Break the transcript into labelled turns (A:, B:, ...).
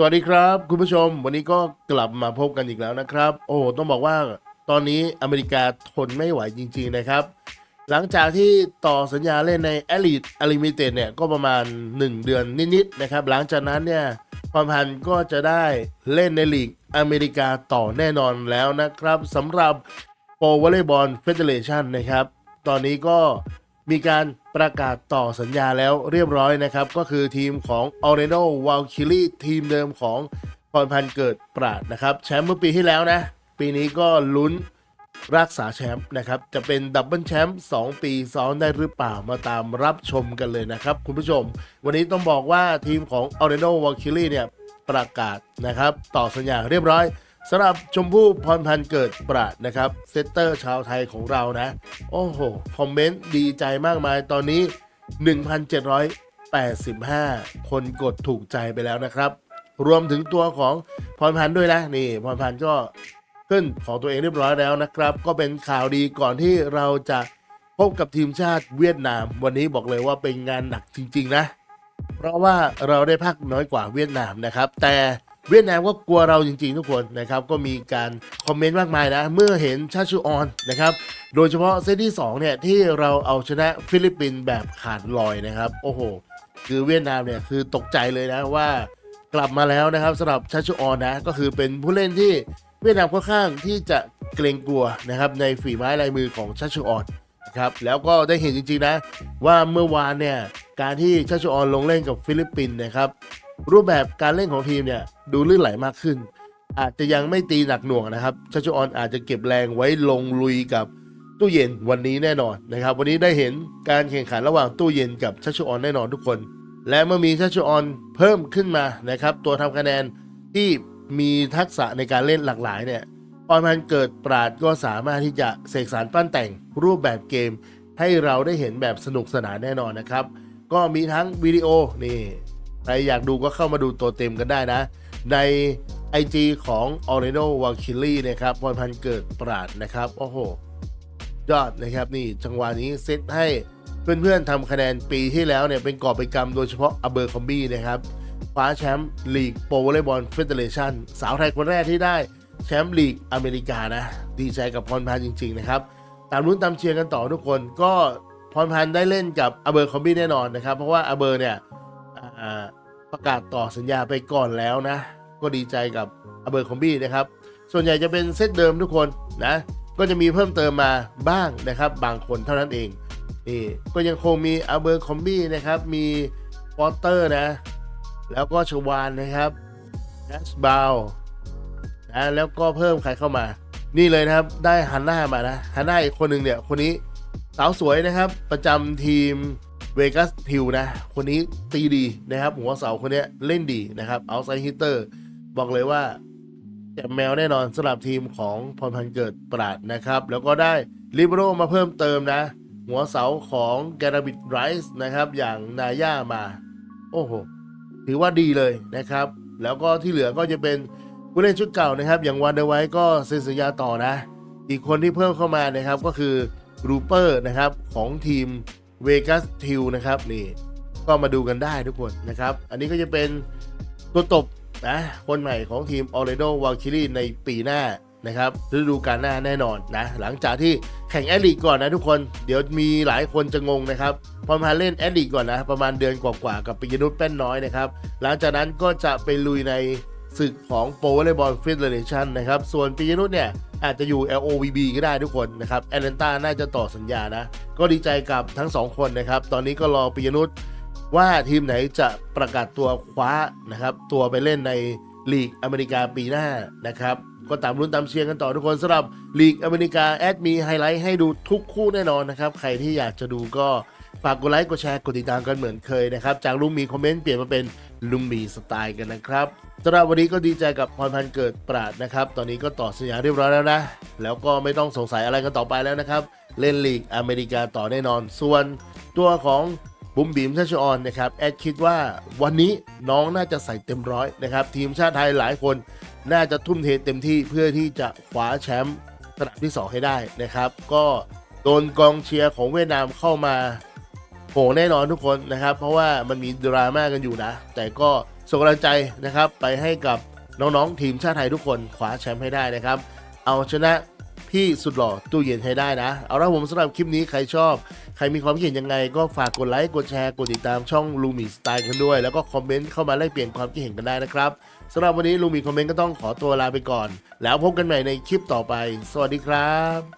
A: สวัสดีครับ คุณผู้ชมวันนี้ก็กลับมาพบกันอีกแล้วนะครับ โอ้ต้องบอกว่าตอนนี้อเมริกาทนไม่ไหวจริง ๆ นะครับ หลังจากที่ต่อสัญญาเล่นใน Elite Unlimited เนี่ยก็ประมาณ 1 เดือนนิดๆนะครับ หลังจากนั้นเนี่ยพรพันก็จะได้เล่นในลีกอเมริกาต่อแน่นอนแล้วนะครับสำหรับ Pro Volleyball Federation นะครับ ตอนนี้ก็มีการ ประกาศต่อสัญญาแล้วเรียบร้อยนะครับ ก็คือทีมของ o r e n o w a l k i r i ทีมเดิมของพรพันธ์เกิดปราดนะครับ แชมป์เมื่อปีที่แล้วนะ ปีนี้ก็ลุ้นรักษาแชมป์นะครับ จะเป็นดับเบิลแชมป์2ปีซ้อนได้หรือเปล่ามาตามรับชมกันเลยนะครับ คุณผู้ชม วันนี้ต้องบอกว่าทีมของ o r e n o w a l k i r i เนี่ยประกาศนะครับ ต่อสัญญาเรียบร้อย สำหรับชมพู่พรพันธ์เกิดปราดนะครับ เซตเตอร์ชาวไทยของเรานะ โอ้โห คอมเมนต์ดีใจมากมายตอนนี้ 1,785 คนกดถูกใจไปแล้วนะครับ รวมถึงตัวของพรพันธ์ด้วยนะ นี่พรพันธ์ก็ขึ้นของตัวเองเรียบร้อยแล้วนะครับ ก็เป็นข่าวดีก่อนที่เราจะพบกับทีมชาติเวียดนาม วันนี้บอกเลยว่าเป็นงานหนักจริง ๆ นะ เพราะว่าเราได้พักน้อยกว่าเวียดนามนะครับ แต่ เวียดนามก็กลัวเราจริง ๆ ทุกคนนะครับก็มีการคอมเมนต์มากมายนะ เมื่อเห็นชาชูออนนะครับโดยเฉพาะเซตที่2เนี่ยที่เราเอาชนะฟิลิปปินส์แบบขาดลอยนะครับโอ้โหคือเวียดนามเนี่ยคือตกใจเลยนะว่ากลับมาแล้วนะครับสำหรับชาชูออนนะก็คือเป็นผู้เล่นที่เวียดนามค่อนข้างที่จะเกรงกลัวนะครับในฝีไม้ลายมือของชาชูออนนะครับแล้วก็ได้เห็นจริงๆนะว่าเมื่อวานเนี่ยการที่ชาชูออนลงเล่นกับฟิลิปปินส์นะครับ รูปแบบการเล่นของทีมเนี่ยดูลื่นไหลมากขึ้น อาจจะยังไม่ตีหนักหน่วงนะครับชาชูออนอาจจะเก็บแรงไว้ลงลุยกับตู้เย็นวันนี้แน่นอนนะครับ วันนี้ได้เห็นการแข่งขันระหว่างตู้เย็นกับชาชูออนแน่นอนทุกคน และเมื่อมีชาชูออนเพิ่มขึ้นมานะครับ ตัวทำคะแนนที่มีทักษะในการเล่นหลากหลายเนี่ยพรพันเกิดปราดก็สามารถที่จะเสกสารปั้นแต่งรูปแบบเกม ให้เราได้เห็นแบบสนุกสนานแน่นอนนะครับ ก็มีทั้งวิดีโอนี่ ใครอยากดูก็เข้ามาดูตัวเต็มกันได้นะ ใน IG ของ o r e n o w a k i l i นะครับพรพันเกิดปราดนะครับ โอ้โห ยอดนะครับนี่จังหวะนี้เซตให้เพื่อนๆทำคะแนนปีที่แล้วเนี่ยเป็นกอบเป็นกำโดยเฉพาะอเบอร์คอมบี้นะครับคว้าแชมป์ลีกโปรวอลเลย์บอลเฟเดเรชันสาวไทยคนแรกที่ได้แชมป์ลีกอเมริกานะ ดีใจกับพรพันจริง ๆ นะครับ ตามลุ้นตามเชียร์กันต่อทุกคนก็พรพันได้เล่นกับอเบอร์คอมบี้แน่นอนนะครับ เพราะว่าอเบอร์เนี่ย ประกาศต่อสัญญาไปก่อนแล้วนะ ก็ดีใจกับอเบอร์คอมบี้นะครับ ส่วนใหญ่จะเป็นเซตเดิมทุกคนนะ ก็จะมีเพิ่มเติมมาบ้างนะครับ บางคนเท่านั้นเองนี่ก็ยังคงมีอเบอร์คอมบี้นะครับ มีปอเตอร์นะ แล้วก็ชวานนะครับแอสบาวนะแล้วก็เพิ่มใครเข้ามา นี่เลยนะครับได้ฮันน่ามานะฮันน่าอีกคนหนึ่งเนี่ยคนนี้สาวสวยนะครับ ประจำทีม เวกัสทิวนะ คนนี้ตีดีนะครับหัวเสาคนนี้เล่นดีนะครับเอาไซฮิตเตอร์ บอกเลยว่าแจมแมวแน่นอนสำหรับทีมของพรพันเกิดปราดนะครับ แล้วก็ได้ลิเบโรมาเพิ่มเติมนะ หัวเสาของแกราบิดไรส์นะครับ อย่างนาย่ามา โอ้โห ถือว่าดีเลยนะครับ แล้วก็ที่เหลือก็จะเป็นผู้เล่นชุดเก่านะครับ อย่างวันเดอร์ไว้ก็เซ็นสัญญาต่อนะ อีกคนที่เพิ่มเข้ามานะครับก็คือรูเปอร์นะครับของทีม เวกัสทิวนะครับนี่ก็มาดูกันได้ทุกคนนะครับ อันนี้ก็จะเป็นตัวตบนะคนใหม่ของทีมออเรโดวาลคิรีในปีหน้านะครับฤดูกาลหน้าแน่นอนนะ หลังจากที่แข่งแอดลีกก่อนนะทุกคนเดี๋ยวมีหลายคนจะงงนะครับพอมาเล่นแอดลีกก่อนนะ ประมาณเดือนกว่าๆกับปิยนุชแป้นน้อยนะครับ หลังจากนั้นก็จะไปลุยในศึกของโปรวอลเลย์บอลฟิเดเรชันนะครับ ส่วนปียนุษเนี่ย อาจจะอยู่ LOVB ก็ได้ทุกคนนะครับแอตแลนตาน่าจะต่อสัญญานะ ก็ดีใจกับทั้ง 2 คนนะครับ ตอนนี้ก็รอปียนุษว่าทีมไหนจะประกาศตัวคว้านะครับ ตัวไปเล่นในลีกอเมริกาปีหน้านะครับ ก็ตามรุ่นตามเชียร์กันต่อทุกคนสำหรับลีกอเมริกาแอดมีไฮไลท์ให้ดูทุกคู่แน่นอนนะครับ ใครที่อยากจะดูก็ฝากกดไลค์กดแชร์กดติดตามกันเหมือนเคยนะครับ จากลุงมีคอมเมนต์เปลี่ยนมาเป็นลุงมีสไตล์กันนะครับสำหรับวันนี้ก็ดีใจกับพรพันธ์เกิดปราดนะครับ ตอนนี้ก็ต่อสัญญาเรียบร้อยแล้วนะ แล้วก็ไม่ต้องสงสัยอะไรกันต่อไปแล้วนะครับ เล่นลีกอเมริกาต่อแน่นอน ส่วนตัวของบุ๋มบีมชัชออนนะครับแอดคิดว่าวันนี้น้องน่าจะใส่เต็มร้อยนะครับ ทีมชาติไทยหลายคน น่าจะทุ่มเทเต็มที่เพื่อที่จะคว้าแชมป์สนามที่ 2 ให้ได้นะครับ ก็โดนกองเชียร์ของเวียดนามเข้ามาโหแน่นอนทุกคนนะครับ เพราะว่ามันมีดราม่ากันอยู่นะ แต่ก็ส่งกำลังใจนะครับ ไปให้กับน้องๆทีมชาติไทยทุกคนคว้าแชมป์ให้ได้นะครับ เอาชนะพี่สุดหล่อตู้เย็นให้ได้นะ เอาละผมสำหรับคลิปนี้ใครชอบ ใครมีความคิดเห็นยังไงก็ฝากกดไลค์กดแชร์กดติดตามช่องลูมิสไตล์กันด้วย แล้วก็คอมเมนต์เข้ามาแลกเปลี่ยนความคิดเห็นกันได้นะครับสำหรับวันนี้ลูมิคอมเมนต์ก็ต้องขอตัวลาไปก่อน แล้วพบกันใหม่ในคลิปต่อไป สวัสดีครับ